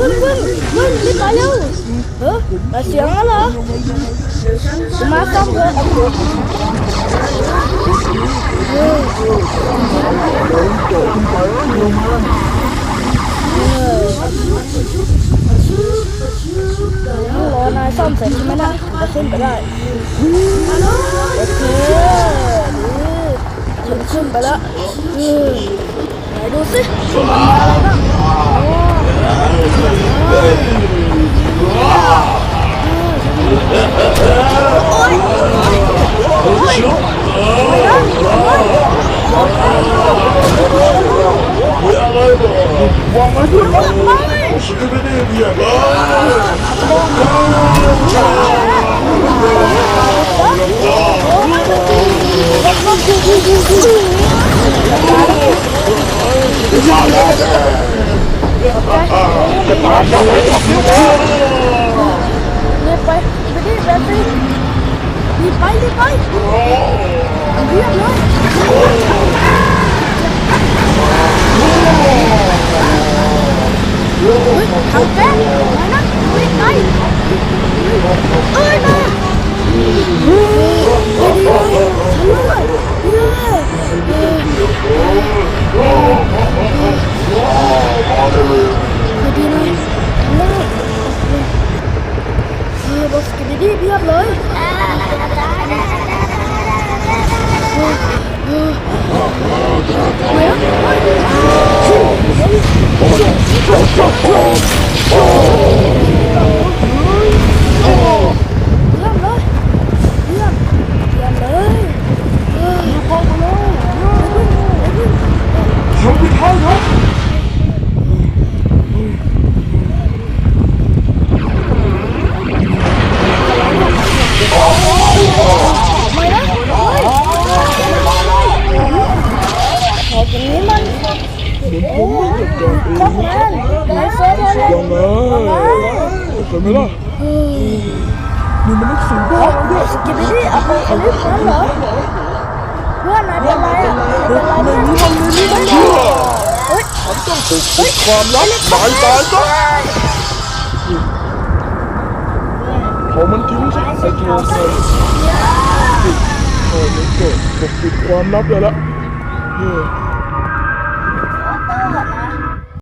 พึ่งพึ่งพึ่งรีบไปเร็วเออแต่เสียงแล้วเหรอมาซ่อมเถอะเออรอนายซ่อมเสร็จใช่ไหมนะจะขึ้นไปได้โอเคขึ้นขึ้นไปแล้วเออไหนดูสิมันมีอะไรบ้าง วา งไว้ด้วยนะฉันไม่ได้เรียกเลยรีบไปไปดิแบตสิรีบไปดีไปเรียบเลยเฮ้ยทำแป๊ะมานะรีบไปเอ้ยมา เยจับมันไอ้เฟิร์สเลยังไงเห็นไหมล่ะนี่มันนักสืบบ้าเนี่ยสกินดี้อะโปคาลิปนั่นเหรอเพื่อนนายเป็นไรอะเป็นไรเนี่ยนี่มันนี่มันเฮ้ยฉันต้องปกปิดความลับตายตายซะพอมันทิ้งซะไอ้ตัวใครโอ้มันก็ปกปิดความลับเลยละเออ